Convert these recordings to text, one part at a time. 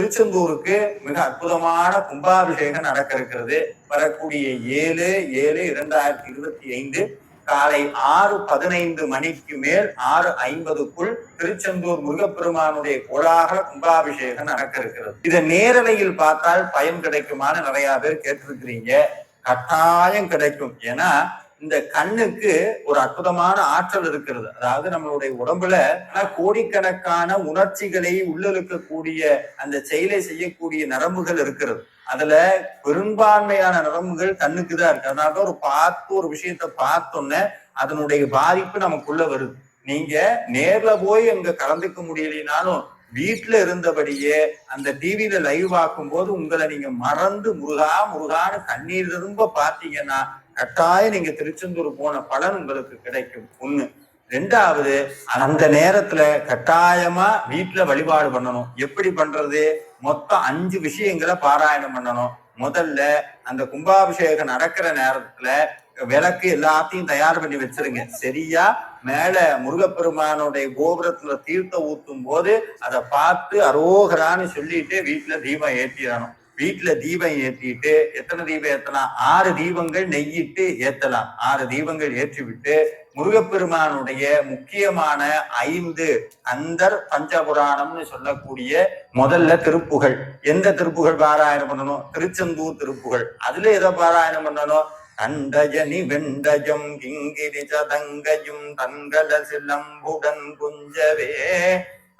திருச்செந்தூருக்கு மிக அற்புதமான கும்பாபிஷேகம் நடக்க இருக்கிறது வரக்கூடிய ஏழு ஏழு இரண்டாயிரத்தி இருபத்தி ஐந்து காலை ஆறு பதினைந்து மணிக்கு மேல் ஆறு ஐம்பதுக்குள் திருச்செந்தூர் முருகப்பெருமானுடைய கோலாகல கும்பாபிஷேகம் நடக்க இருக்கிறது இதை நேரலையில் பார்த்தால் பயன் கிடைக்குமான்னு நிறைய பேர் கேட்டிருக்கிறீங்க. கட்டாயம் கிடைக்கும். ஏன்னா இந்த கண்ணுக்கு ஒரு அற்புதமான ஆற்றல் இருக்கிறது. அதாவது நம்மளுடைய உடம்புல கோடிக்கணக்கான உணர்ச்சிகளை உள்ளிருக்கக்கூடிய அந்த செயலை செய்யக்கூடிய நரம்புகள் இருக்கிறது. அதுல பெரும்பான்மையான நரம்புகள் கண்ணுக்கு தான் இருக்கு. அதனால ஒரு பார்த்து ஒரு விஷயத்த பார்த்தோன்னே அதனுடைய பாதிப்பு நமக்குள்ள வருது. நீங்க நேர்ல போய் அங்க கலந்துக்க முடியலைனாலும் வீட்டுல இருந்தபடியே அந்த டிவியில லைவ் ஆக்கும் போது உங்களை நீங்க மறந்து முருகா முருகான்னு கண்ணீர் திரும்ப பாத்தீங்கன்னா கட்டாயம் நீங்க திருச்செந்தூர் போன பலன் உங்களுக்கு கிடைக்கும். ஒண்ணு. ரெண்டாவது அந்த நேரத்துல கட்டாயமா வீட்டுல வழிபாடு பண்ணணும். எப்படி பண்றது? மொத்தம் அஞ்சு விஷயங்களை பாராயணம் பண்ணணும். முதல்ல அந்த கும்பாபிஷேகம் நடக்கிற நேரத்துல விளக்கு எல்லாத்தையும் தயார் பண்ணி வச்சிருங்க. சரியா? மேல முருகப்பெருமானுடைய கோபுரத்துல தீர்த்த ஊத்தும் போது அதை பார்த்து அரோகரான்னு சொல்லிட்டு வீட்டுல தீபம் ஏற்றிடணும் வீட்டுல தீபம் ஏற்றிட்டு எத்தனை தீபம் ஏத்தலாம்? ஆறு தீபங்கள் நெய்யிட்டு ஏத்தலாம். ஆறு தீபங்கள் ஏற்றி விட்டு முருகப்பெருமானுடைய முக்கியமான ஐந்து அந்தர் பஞ்சபுராணம்னு சொல்லக்கூடிய முதல்ல திருப்புகள். எந்த திருப்புகள் பாராயணம் பண்ணணும்? திருச்செந்தூர் திருப்புகள். அதுல எதை பாராயணம் பண்ணணும்? கண்டஜனி வெண்டஜம் கிங்கிரி சதங்கயும் தங்கல சிலம்புடன் குஞ்சவே.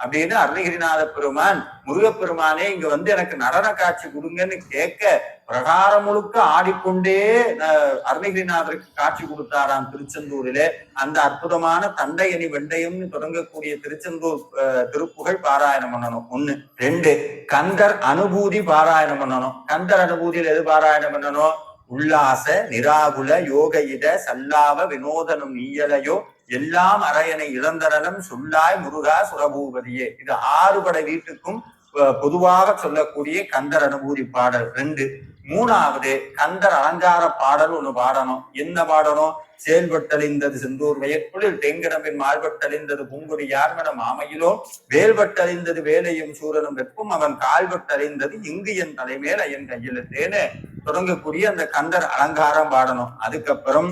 அப்படின்னு அருணகிரிநாத பெருமான் முருகப்பெருமானே இங்க வந்து எனக்கு நடன காட்சி கொடுங்கன்னு கேட்க பிரகாரம் முழுக்க ஆடிக்கொண்டே அருணகிரிநாதருக்கு காட்சி கொடுத்தாராம் திருச்செந்தூரிலே. அந்த அற்புதமான தண்டையணி வெண்டையம்னு தொடங்கக்கூடிய திருச்செந்தூர் திருப்புகழ் பாராயணம் பண்ணணும். ஒண்ணு. ரெண்டு கந்தர் அனுபூதி பாராயணம் பண்ணணும். கந்தர் அனுபூதியில் எது பாராயணம் பண்ணணும்? உல்லாச நிராகுல யோக இட சல்லாவ வினோதனும் நீயலையோ எல்லாம் அரையனை இழந்தரலும் சொல்லாய் முருகா சுரபூபதியே. இது ஆறுபடை வீட்டுக்கும் பொதுவாக சொல்லக்கூடிய கந்தர் அனுபூதி பாடல் ரெண்டு. மூணாவது கந்தர் அலங்கார பாடல் ஒண்ணு பாடணும். என்ன பாடணும்? செயல்பட்டழிந்தது செந்தூர் வயற்குளில் தெங்கடம்பின் மால்பட்டழிந்தது பூங்குடி யார்மனம் ஆமையிலோ வேல்பட்டழிந்தது வேலையும் சூரனும் வெப்பும் அவன் கால்பட்டழிந்தது இங்கு என் தலைமேல என் கையிலத்தேன்னு தொடங்கக்கூடிய அந்த கந்தர் அலங்காரம் பாடணும். அதுக்கப்புறம்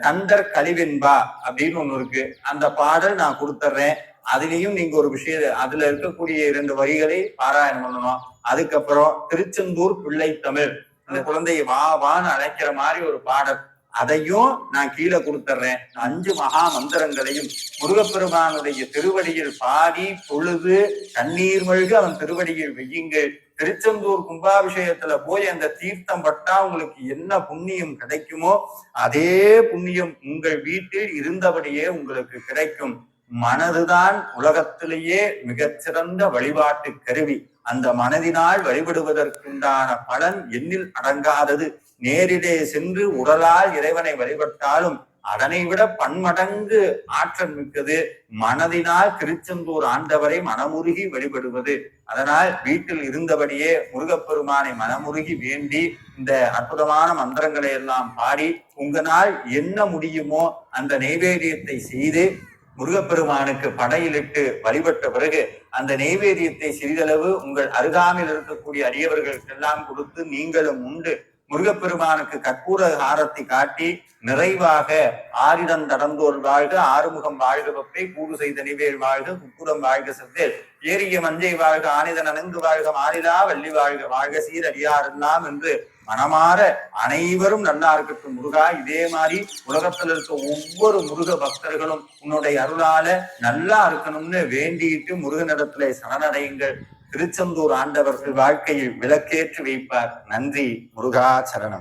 கந்தர் கழிவென்பா அப்படின்னு ஒண்ணு இருக்கு. அந்த பாடல் நான் கொடுத்துட்றேன் அதுலயும் நீங்க ஒரு விஷயம் அதுல இருக்கக்கூடிய இரண்டு வரிகளை பாராயணம் பண்ணணும். அதுக்கப்புறம் திருச்செந்தூர் பிள்ளை தமிழ். அந்த குழந்தைய வா வான்னு அழைக்கிற மாதிரி ஒரு பாடல். அதையும் நான் கீழே கொடுத்துட்றேன் அஞ்சு மகா மந்திரங்களையும் முருகப்பெருமானுடைய திருவடியில் பாடி பொழுது கண்ணீர் மழ்கு அவன் திருவடியில் வெய்யுங்கள் திருச்செந்தூர் கும்பாபிஷேகத்துல போய் அந்த தீர்த்தம் பட்டா உங்களுக்கு என்ன புண்ணியம் கிடைக்குமோ அதே புண்ணியம் உங்கள் வீட்டில் இருந்தபடியே உங்களுக்கு கிடைக்கும். மனதுதான் உலகத்திலேயே மிகச்சிறந்த வழிபாட்டு கருவி. அந்த மனதினால் வழிபடுவதற்குண்டான பலன் எண்ணில் அடங்காதது. நேரிலே சென்று உடலால் இறைவனை வழிபட்டாலும் அதனை விட பன்மடங்கு ஆற்றல் மிக்கது. மனதினால் திருச்செந்தூர் ஆண்டவரை மனமுருகி வழிபடுவது. அதனால் வீட்டில் இருந்தபடியே முருகப்பெருமானை மனமுருகி வேண்டி இந்த அற்புதமான மந்திரங்களை எல்லாம் பாடி உங்களால் என்ன முடியுமோ அந்த நைவேத்தியத்தை செய்து முருகப்பெருமானுக்கு படையிலிட்டு வழிபட்ட பிறகு அந்த நெய்வேதியத்தை சிறிதளவு உங்கள் அருகாமையில் இருக்கக்கூடிய அடியவர்களுக்கெல்லாம் கொடுத்து நீங்களும் உண்டு. முருகப்பெருமானுக்கு கற்பூர ஹாரத்தை காட்டி நிறைவாக ஆரிடம் தடந்தோர் வாழ்க ஆறுமுகம் வாழ்க பப்பை கூடு செய்த நிவேல் வாழ்க குக்குடம் வாழ்க செவ்வேல். ஏரிய மஞ்சை வாழ்க ஆனிதன் அணங்கு வாழ்க மாறிலா வள்ளி வாழ்க வாழ்க சீர் அடியாரெல்லாம் என்று மனமாற அனைவரும் நல்லா இருக்கட்டும் முருகா. இதே மாதிரி உலகத்துல இருக்க ஒவ்வொரு முருக பக்தர்களும் உன்னுடைய அருளால நல்லா இருக்கணும்னு வேண்டிட்டு முருகனிடத்துல சரணடையுங்கள். திருச்செந்தூர் ஆண்டவர்கள் வாழ்க்கையில் விளக்கேற்றி வைப்பார். நன்றி முருகாச்சரணம்